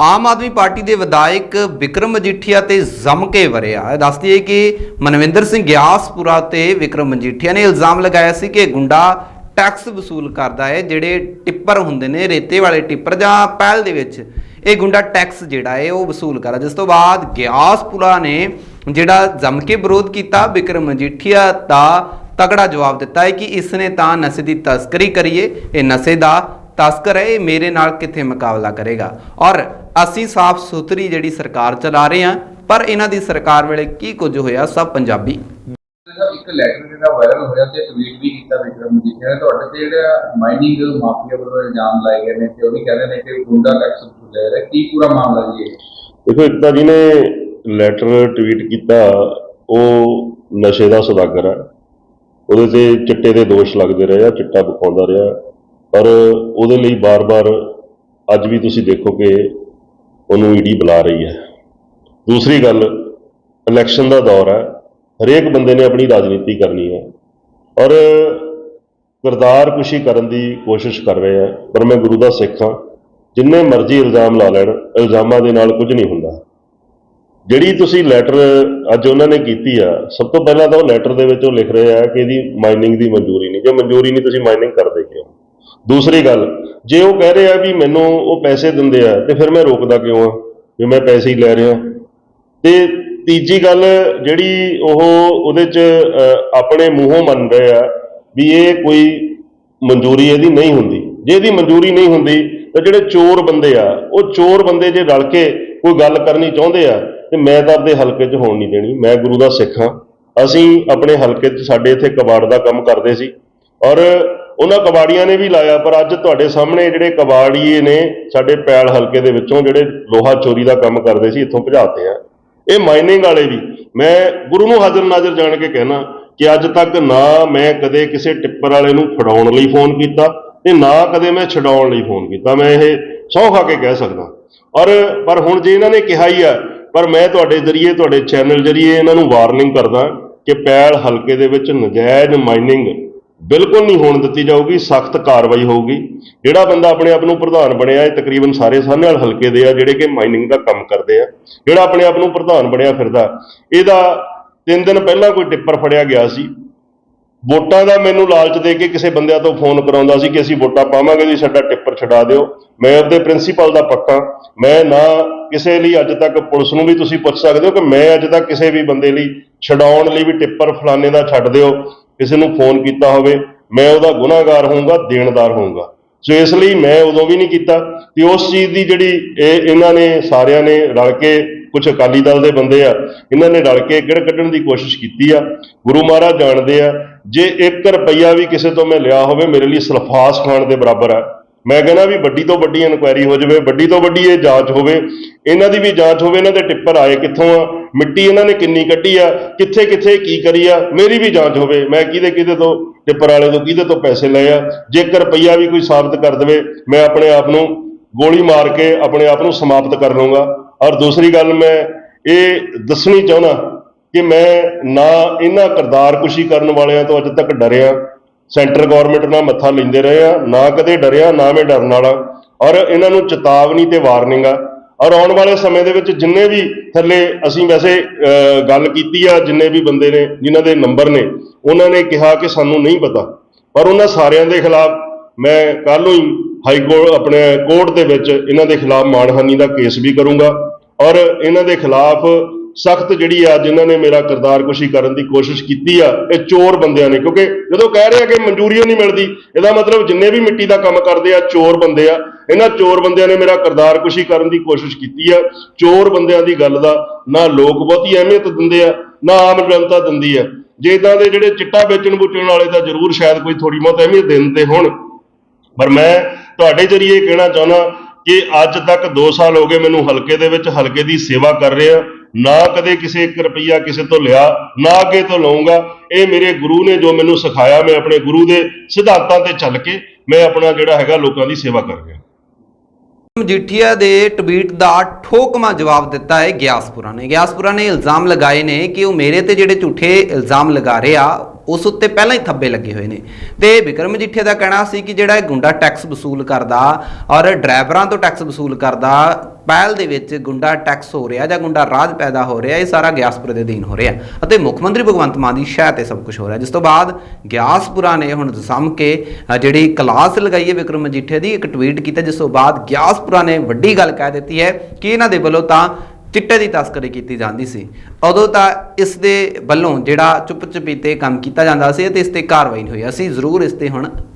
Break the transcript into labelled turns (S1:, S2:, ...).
S1: Aam Aadmi party ਦੇ ਵਿਧਾਇਕ ਵਿਕਰਮ ਮਜੀਠੀਆ ਤੇ ਜ਼ਮ ਕੇ ਵਰਿਆ ਦੱਸ ਦਈਏ ਕਿ ਮਨਵਿੰਦਰ ਸਿੰਘ ਗਿਆਸਪੁਰਾ ਤੇ ਵਿਕਰਮ ਮਜੀਠੀਆ ਨੇ ਇਲਜ਼ਾਮ ਲਗਾਇਆ ਸੀ ਕਿ ਇਹ ਗੁੰਡਾ ਟੈਕਸ ਵਸੂਲ ਕਰਦਾ ਹੈ, ਜਿਹੜੇ ਟਿੱਪਰ ਹੁੰਦੇ ਨੇ, ਰੇਤੇ ਵਾਲੇ ਟਿੱਪਰ ਜਾਂ ਪਹਿਲ ਦੇ ਵਿੱਚ ਇਹ ਗੁੰਡਾ ਟੈਕਸ ਜਿਹੜਾ ਹੈ, ਉਹ ਵਸੂਲ ਕਰਦਾ ਜਿਸ ਤੋਂ ਬਾਅਦ ਗਿਆਸਪੁਰਾ ਨੇ ਜਿਹੜਾ ਜ਼ਮ ਕੇ ਵਿਰੋਧ ਕੀਤਾ, ਵਿਕਰਮ ਮਜੀਠੀਆ ਦਾ ਤਗੜਾ ਜਵਾਬ ਦਿੱਤਾ ਹੈ ਕਿ ਇਸ ਨੇ ਤਾਂ ਨਸ਼ੇ ਦੀ ਤਸਕਰੀ ਕਰੀਏ, ਇਹ ਨਸ਼ੇ ਦਾ ਤਸਕਰ ਹੈ, ਇਹ ਮੇਰੇ ਨਾਲ ਕਿੱਥੇ ਮੁਕਾਬਲਾ ਕਰੇਗਾ। ਔਰ ਅਸੀਂ ਸਾਫ਼ ਸੁਥਰੀ ਜਿਹੜੀ ਸਰਕਾਰ ਚਲਾ ਰਹੇ ਹਾਂ ਪਰ ਇਹਨਾਂ ਦੀ ਸਰਕਾਰ ਵੇਲੇ ਕੀ ਕੁਝ ਹੋਇਆ ਸਭ ਪੰਜਾਬੀ।
S2: ਇੱਕ ਲੈਟਰ ਜਿਹੜਾ ਵਾਇਰਲ ਹੋਇਆ ਤੇ ਟਵੀਟ ਵੀ ਕੀਤਾ ਵਿਕਰਮ ਜੀ ਨੇ ਤੁਹਾਡੇ ਤੇ ਜਿਹੜਾ ਮਾਈਨਿੰਗ ਮਾਫੀਆ ਵੱਲੋਂ ਇਲਜ਼ਾਮ ਲਾਏ ਗਏ ਨੇ ਤੇ ਉਹ ਵੀ ਕਹਿ ਰਹੇ ਨੇ ਕਿ ਗੁੰਡਾ ਟੈਕਸ ਵਸੂਲਿਆ ਰਿਹਾ। ਕੀ ਪੂਰਾ ਮਾਮਲਾ ਜੀ ਇਹ?
S3: ਦੇਖੋ ਇੱਕ ਤਾਂ ਜਿਹਨੇ ਲੈਟਰ ਟਵੀਟ ਕੀਤਾ ਉਹ ਨਸ਼ੇ ਦਾ ਸੌਦਾਗਰ ਹੈ। ਉਹਦੇ ਤੇ ਚਿੱਟੇ ਦੇ ਦੋਸ਼ ਲੱਗਦੇ ਰਹੇ ਆ ਚਿੱਟਾ ਵਿਖਾਉਂਦਾ ਰਿਹਾ। ਪਰ ਉਹਦੇ ਲਈ ਬਾਰ-ਬਾਰ ਅੱਜ ਵੀ ਤੁਸੀਂ ਦੇਖੋ ਕਿ ਉਹਨੂੰ ਈਡੀ ਬੁਲਾ ਰਹੀ ਹੈ। ਦੂਸਰੀ ਗੱਲ ਇਲੈਕਸ਼ਨ ਦਾ ਦੌਰ ਹੈ। ਹਰੇਕ ਬੰਦੇ ਨੇ ਆਪਣੀ ਰਾਜਨੀਤੀ ਕਰਨੀ ਹੈ। ਔਰ ਕਿਰਦਾਰ ਕੁਸ਼ੀ ਕਰਨ ਦੀ ਕੋਸ਼ਿਸ਼ ਕਰ ਰਹੇ ਆ ਪਰ ਮੈਂ ਗੁਰੂ ਦਾ ਸਿੱਖ ਹਾਂ। ਜਿੰਨੇ ਮਰਜ਼ੀ ਇਲਜ਼ਾਮ ਲਾ ਲੈਣ, ਇਲਜ਼ਾਮਾਂ ਦੇ ਨਾਲ ਕੁਝ ਨਹੀਂ ਹੁੰਦਾ। ਜਿਹੜੀ ਤੁਸੀਂ ਲੈਟਰ ਅੱਜ ਉਹਨਾਂ ਨੇ ਕੀਤੀ ਆ, ਸਭ ਤੋਂ ਪਹਿਲਾਂ ਤਾਂ ਉਹ ਲੈਟਰ ਦੇ ਵਿੱਚ ਉਹ ਲਿਖ ਰਹੇ ਆ ਕਿ ਇਹਦੀ ਮਾਈਨਿੰਗ ਦੀ ਮਨਜ਼ੂਰੀ ਨਹੀਂ। ਜੇ ਮਨਜ਼ੂਰੀ ਨਹੀਂ, ਤੁਸੀਂ ਮਾਈਨਿੰਗ ਕਰਦੇ ਕਿਉਂ? ਦੂਸਰੀ ਗੱਲ ਜੇ ਉਹ ਕਹਿ ਰਹੇ ਆ ਵੀ ਮੈਨੂੰ ਉਹ ਪੈਸੇ ਦਿੰਦੇ ਆ, ਤੇ ਫਿਰ ਮੈਂ ਰੋਕਦਾ ਕਿਉਂ ਆ? ਵੀ ਮੈਂ ਪੈਸੇ ਹੀ ਲੈ ਰਿਹਾ। ਤੇ ਤੀਜੀ ਗੱਲ ਜਿਹੜੀ ਉਹ ਉਹਦੇ ਚ ਆਪਣੇ ਮੂੰਹੋਂ ਮੰਨ ਰਹੇ ਆ ਵੀ ਇਹ ਕੋਈ ਮਨਜ਼ੂਰੀ ਇਹਦੀ ਨਹੀਂ ਹੁੰਦੀ। ਜੇ ਇਹਦੀ ਮਨਜ਼ੂਰੀ ਨਹੀਂ ਹੁੰਦੀ, ਤਾਂ ਜਿਹੜੇ ਚੋਰ ਬੰਦੇ ਆ, ਉਹ ਚੋਰ ਬੰਦੇ ਜੇ ਰਲ ਕੇ ਕੋਈ ਗੱਲ ਕਰਨੀ ਚਾਹੁੰਦੇ ਆ, ਤੇ ਮੈਂ ਤਾਂ ਆਪਦੇ ਹਲਕੇ 'ਚ ਹੋਣ ਨਹੀਂ ਦੇਣੀ। ਮੈਂ ਗੁਰੂ ਦਾ ਸਿੱਖ ਹਾਂ। ਅਸੀਂ ਆਪਣੇ ਹਲਕੇ 'ਚ, ਸਾਡੇ ਇੱਥੇ ਕਬਾੜ ਦਾ ਕੰਮ ਕਰਦੇ ਸੀ। ਔਰ ਉਹਨਾਂ ਕਬਾੜੀਆਂ ਨੇ ਵੀ ਲਾਇਆ, ਪਰ ਅੱਜ ਤੁਹਾਡੇ ਸਾਹਮਣੇ ਜਿਹੜੇ ਕਬਾੜੀਏ ਨੇ ਸਾਡੇ ਪੈਲ ਹਲਕੇ ਦੇ ਵਿੱਚੋਂ ਜਿਹੜੇ ਲੋਹਾ ਚੋਰੀ ਦਾ ਕੰਮ ਕਰਦੇ ਸੀ, ਇੱਥੋਂ ਭਜਾਤੇ ਆ। ਇਹ ਮਾਈਨਿੰਗ ਵਾਲੇ ਵੀ, ਮੈਂ ਗੁਰੂ ਨੂੰ ਹਾਜ਼ਰ ਨਾਜ਼ਰ ਜਾਣ ਕੇ ਕਹਿਣਾ ਕਿ ਅੱਜ ਤੱਕ ਨਾ ਮੈਂ ਕਦੇ ਕਿਸੇ ਟਿੱਪਰ ਵਾਲੇ ਨੂੰ ਫੜਾਉਣ ਲਈ ਫੋਨ ਕੀਤਾ ਤੇ ਨਾ ਕਦੇ ਮੈਂ ਛਡਾਉਣ ਲਈ ਫੋਨ ਕੀਤਾ। ਮੈਂ ਇਹ ਸਹੁੰ ਖਾ ਕੇ ਕਹਿ ਸਕਦਾ। ਔਰ, ਪਰ ਹੁਣ ਜੇ ਇਹਨਾਂ ਨੇ ਕਿਹਾ ਹੀ ਆ, ਪਰ ਮੈਂ ਤੁਹਾਡੇ ਜ਼ਰੀਏ, ਤੁਹਾਡੇ ਚੈਨਲ ਜ਼ਰੀਏ ਇਹਨਾਂ ਨੂੰ ਵਾਰਨਿੰਗ ਕਰਦਾ ਕਿ ਪੈਲ ਹਲਕੇ ਦੇ ਵਿੱਚ ਨਜਾਇਜ਼ ਮਾਈਨਿੰਗ ਬਿਲਕੁਲ ਨਹੀਂ ਹੋਣ ਦਿੱਤੀ ਜਾਊਗੀ, ਸਖਤ ਕਾਰਵਾਈ ਹੋਊਗੀ। ਜਿਹੜਾ ਬੰਦਾ ਆਪਣੇ ਆਪ ਨੂੰ ਪ੍ਰਧਾਨ ਬਣਿਆ ਇਹ ਤਕਰੀਬਨ ਸਾਰੇ ਸਾਹਨੇਵਾਲ ਹਲਕੇ ਦੇ ਆ, ਜਿਹੜੇ ਕਿ ਮਾਈਨਿੰਗ ਦਾ ਕੰਮ ਕਰਦੇ ਆ। ਜਿਹੜਾ ਆਪਣੇ ਆਪ ਨੂੰ ਪ੍ਰਧਾਨ ਬਣਿਆ ਫਿਰਦਾ, ਇਹਦਾ ਤਿੰਨ ਦਿਨ ਪਹਿਲਾਂ ਕੋਈ ਟਿੱਪਰ ਫੜਿਆ ਗਿਆ ਸੀ। ਵੋਟਾਂ ਦਾ ਮੈਨੂੰ ਲਾਲਚ ਦੇ ਕੇ ਕਿਸੇ ਬੰਦਿਆਂ ਤੋਂ ਫੋਨ ਕਰਾਉਂਦਾ ਸੀ ਕਿ ਅਸੀਂ ਵੋਟਾਂ ਪਾਵਾਂਗੇ ਜੀ ਸਾਡਾ ਟਿੱਪਰ ਛਡਾ ਦਿਓ। ਮੈਂ ਉਹਦੇ ਪ੍ਰਿੰਸੀਪਲ ਦਾ ਪੱਕਾ। ਮੈਂ ਨਾ ਕਿਸੇ ਲਈ ਅੱਜ ਤੱਕ ਪੁਲਿਸ ਨੂੰ ਵੀ ਤੁਸੀਂ ਪੁੱਛ ਸਕਦੇ ਹੋ ਕਿ ਮੈਂ ਅੱਜ ਤੱਕ ਕਿਸੇ ਵੀ ਬੰਦੇ ਲਈ ਛਡਾਉਣ ਲਈ ਵੀ ਟਿੱਪਰ ਫਲਾਣੇ ਦਾ ਛੱਡ ਦਿਓ। ਕਿਸੇ ਨੂੰ ਫੋਨ ਕੀਤਾ ਹੋਵੇ, ਮੈਂ ਉਹਦਾ ਗੁਨਾਹਗਾਰ ਹੋਊਂਗਾ, ਦੇਣਦਾਰ ਹੋਊਂਗਾ। ਸੋ ਇਸ ਲਈ ਮੈਂ ਉਦੋਂ ਵੀ ਨਹੀਂ ਕੀਤਾ। ਤੇ ਉਸ ਚੀਜ਼ ਦੀ ਜਿਹੜੀ ਇਹ ਇਹਨਾਂ ਨੇ ਸਾਰਿਆਂ ਨੇ ਰਲ ਕੇ ਕੁਝ ਅਕਾਲੀ ਦਲ ਦੇ ਬੰਦੇ ਆ, ਇਹਨਾਂ ਨੇ ਰਲ ਕੇ ਕਿੜ ਕੱਢਣ ਦੀ ਕੋਸ਼ਿਸ਼ ਕੀਤੀ ਆ। ਗੁਰੂ ਮਹਾਰਾਜ ਜਾਣਦੇ ਆ, ਜੇ 1 ਰੁਪਈਆ ਵੀ ਕਿਸੇ ਤੋਂ ਮੈਂ ਲਿਆ ਹੋਵੇ, ਮੇਰੇ ਲਈ ਸਲਫਾਸ ਖਾਣ ਦੇ ਬਰਾਬਰ ਆ। ਮੈਂ ਕਹਿੰਦਾ ਵੀ ਵੱਡੀ ਤੋਂ ਵੱਡੀ ਇਨਕੁਆਇਰੀ ਹੋ ਜਾਵੇ, ਵੱਡੀ ਤੋਂ ਵੱਡੀ ਇਹ ਜਾਂਚ ਹੋਵੇ। ਇਹਨਾਂ ਦੀ ਵੀ ਜਾਂਚ ਹੋਵੇ, ਇਹਨਾਂ ਦੇ ਟਿੱਪਰ ਆਏ ਕਿੱਥੋਂ ਆ, ਮਿੱਟੀ ਇਹਨਾਂ ਨੇ ਕਿੰਨੀ ਕੱਢੀ ਆ, ਕਿੱਥੇ ਕਿੱਥੇ ਕੀ ਕਰੀ ਆ, ਮੇਰੀ ਵੀ ਜਾਂਚ ਹੋਵੇ। ਮੈਂ ਕਿਹਦੇ ਕਿਹਦੇ ਤੋਂ, ਟਿੱਪਰ ਵਾਲੇ ਤੋਂ ਕਿਹਦੇ ਤੋਂ ਪੈਸੇ ਲਏ ਆ। ਜੇਕਰ ਰੁਪਈਆ ਵੀ ਕੋਈ ਸਾਬਤ ਕਰ ਦੇਵੇ, ਮੈਂ ਆਪਣੇ ਆਪ ਨੂੰ ਗੋਲੀ ਮਾਰ ਕੇ ਆਪਣੇ ਆਪ ਨੂੰ ਸਮਾਪਤ ਕਰ ਲਵਾਂਗਾ ਔਰ ਦੂਸਰੀ ਗੱਲ ਮੈਂ ਇਹ ਦੱਸਣੀ ਚਾਹੁੰਦਾ ਕਿ ਮੈਂ ਨਾ ਇਹਨਾਂ ਕਿਰਦਾਰ ਕੁਸ਼ੀ ਕਰਨ ਵਾਲਿਆਂ ਤੋਂ ਅੱਜ ਤੱਕ ਡਰਿਆ। ਸੈਂਟਰ ਗਵਰਨਮੈਂਟ ਨਾਲ ਮੱਥਾ ਲੈਂਦੇ ਰਹੇ ਆ, ਨਾ ਕਦੇ ਡਰਿਆ, ਨਾ ਮੈਂ ਡਰਨ ਵਾਲਾ। ਔਰ ਇਹਨਾਂ ਨੂੰ ਚੇਤਾਵਨੀ ਤੇ ਵਾਰਨਿੰਗ ਆ। ਔਰ ਆਉਣ ਵਾਲੇ ਸਮੇਂ ਦੇ ਵਿੱਚ ਜਿੰਨੇ ਵੀ ਥੱਲੇ ਅਸੀਂ ਵੈਸੇ ਗੱਲ ਕੀਤੀ ਆ, ਜਿੰਨੇ ਵੀ ਬੰਦੇ ਨੇ, ਜਿਨ੍ਹਾਂ ਦੇ ਨੰਬਰ ਨੇ, ਉਹਨਾਂ ਨੇ ਕਿਹਾ ਕਿ ਸਾਨੂੰ ਨਹੀਂ ਪਤਾ। ਪਰ ਉਹਨਾਂ ਸਾਰਿਆਂ ਦੇ ਖਿਲਾਫ ਮੈਂ ਕੱਲ ਨੂੰ ਹੀ ਹਾਈ ਕੋਰਟ ਆਪਣੇ ਕੋਰਟ ਦੇ ਵਿੱਚ ਇਹਨਾਂ ਦੇ ਖਿਲਾਫ ਮਾਣਹਾਨੀ ਦਾ ਕੇਸ ਵੀ ਕਰੂੰਗਾ। ਔਰ ਇਹਨਾਂ ਦੇ ਖਿਲਾਫ ਸਖਤ ਜਿਹੜੀ ਆ ਜਿਨ੍ਹਾਂ ਨੇ ਮੇਰਾ ਕਿਰਦਾਰ ਕੁਸ਼ੀ ਕਰਨ ਦੀ ਕੋਸ਼ਿਸ਼ ਕੀਤੀ ਆ, ਇਹ ਚੋਰ ਬੰਦਿਆਂ ਨੇ। ਕਿਉਂਕਿ ਜਦੋਂ ਕਹਿ ਰਹੇ ਆ ਕਿ ਮਨਜ਼ੂਰੀ ਨਹੀਂ ਮਿਲਦੀ, ਇਹਦਾ ਮਤਲਬ ਜਿੰਨੇ ਵੀ ਮਿੱਟੀ ਦਾ ਕੰਮ ਕਰਦੇ ਆ, ਚੋਰ ਬੰਦੇ ਆ। ਇਹਨਾਂ ਚੋਰ ਬੰਦਿਆਂ ਨੇ ਮੇਰਾ ਕਿਰਦਾਰ ਕੁਸ਼ੀ ਕਰਨ ਦੀ ਕੋਸ਼ਿਸ਼ ਕੀਤੀ ਆ। ਚੋਰ ਬੰਦਿਆਂ ਦੀ ਗੱਲ ਦਾ ਨਾ ਲੋਕ ਬਹੁਤੀ ਅਹਿਮੀਅਤ ਦਿੰਦੇ ਆ, ਨਾ ਆਮ ਜਨਤਾ ਦਿੰਦੀ ਆ। ਜੇ ਇਦਾਂ ਦੇ ਜਿਹੜੇ ਚਿੱਟਾ ਵੇਚਣ ਬੁੱਚਣ ਵਾਲੇ ਤਾਂ ਜ਼ਰੂਰ ਸ਼ਾਇਦ ਕੋਈ ਥੋੜੀ ਬਹੁਤ ਅਹਿਮੀਅਤ ਦਿੰਦੇ ਹੋਣ। ਪਰ ਮੈਂ ਤੁਹਾਡੇ ਜਰੀਏ ਕਹਿਣਾ ਚਾਹੁੰਦਾ ਕਿ ਅੱਜ ਤੱਕ 2 ਸਾਲ ਹੋ ਗਏ ਮੈਨੂੰ ਹਲਕੇ ਦੇ ਵਿੱਚ ਹਲਕੇ ਦੀ ਸੇਵਾ ਕਰ ਰਿਹਾ ਨਾ ਕਦੇ ਕਿਸੇ 1 ਰੁਪਈਆ ਕਿਸੇ ਤੋਂ ਲਿਆ, ਨਾ ਅੱਗੇ ਤੋਂ ਲਵਾਂਗਾ ਇਹ ਮੇਰੇ ਗੁਰੂ ਨੇ ਜੋ ਮੈਨੂੰ ਸਿਖਾਇਆ, ਮੈਂ ਆਪਣੇ ਗੁਰੂ ਦੇ ਸਿਧਾਂਤਾਂ ਤੇ ਚੱਲ ਕੇ ਮੈਂ ਆਪਣਾ ਜਿਹੜਾ ਹੈਗਾ ਲੋਕਾਂ ਦੀ ਸੇਵਾ ਕਰ ਰਿਹਾ।
S1: ਮਜੀਠੀਆ ਦੇ ਟਵੀਟ ਦਾ ਠੋਕਮਾ ਜਵਾਬ ਦਿੱਤਾ ਹੈ ਗਿਆਸਪੁਰਾ ਨੇ। ਗਿਆਸਪੁਰਾ ਨੇ ਇਲਜ਼ਾਮ ਲਗਾਏ ਨੇ ਕਿ ਉਹ ਮੇਰੇ ਤੇ ਜਿਹੜੇ ਝੂਠੇ ਇਲਜ਼ਾਮ ਲਗਾ ਰਹੇ ਆ ਉਸ ਉੱਤੇ ਪਹਿਲਾਂ ਹੀ ਥੱਬੇ ਲੱਗੇ ਹੋਏ ਨੇ। ਤੇ ਵਿਕਰਮ ਮਜੀਠੀਆ ਦਾ ਕਹਿਣਾ ਸੀ ਕਿ ਜਿਹੜਾ ਇਹ ਗੁੰਡਾ ਟੈਕਸ ਵਸੂਲ ਕਰਦਾ ਔਰ ਡਰਾਈਵਰਾਂ ਤੋਂ ਟੈਕਸ ਵਸੂਲ ਕਰਦਾ, ਪਹਿਲ ਦੇ ਵਿੱਚ ਗੁੰਡਾ ਟੈਕਸ ਹੋ ਰਿਹਾ ਜਾਂ ਗੁੰਡਾ ਰਾਜ ਪੈਦਾ ਹੋ ਰਿਹਾ, ਇਹ ਸਾਰਾ ਗਿਆਸਪੁਰ ਦੇ ਅਧੀਨ ਹੋ ਰਿਹਾ। ਅਤੇ ਮੁੱਖ ਮੰਤਰੀ ਭਗਵੰਤ ਮਾਨ ਦੀ ਸ਼ਾਇਦ ਤੇ ਸਭ ਕੁਝ ਹੋ ਰਿਹਾ। ਜਿਸ ਤੋਂ ਬਾਅਦ ਗਿਆਸਪੁਰਾ ਨੇ ਹੁਣ ਜ਼ਮ ਕੇ ਜਿਹੜੀ ਕਲਾਸ ਲਗਾਈ ਹੈ ਵਿਕਰਮ ਮਜੀਠੀਆ ਦੀ, ਇੱਕ ਟਵੀਟ ਕੀਤਾ, ਜਿਸ ਤੋਂ ਬਾਅਦ ਗਿਆਸਪੁਰਾ ਨੇ ਵੱਡੀ ਗੱਲ ਕਹਿ ਦਿੱਤੀ ਹੈ ਕਿ ਇਹਨਾਂ ਦੇ ਵੱਲੋਂ ਤਾਂ ਚਿੱਟੇ ਦੀ ਤਸਕਰੀ ਕੀਤੀ ਜਾਂਦੀ ਸੀ। ਉਦੋਂ ਤਾਂ ਇਸ ਦੇ ਵੱਲੋਂ ਜਿਹੜਾ ਚੁੱਪ ਚਪੀਤੇ ਕੰਮ ਕੀਤਾ ਜਾਂਦਾ ਸੀ ਤੇ ਇਸ ਤੇ ਕਾਰਵਾਈ ਨਹੀਂ ਹੋਈ। ਅਸੀਂ ਜ਼ਰੂਰ ਇਸ ਤੇ ਹੁਣ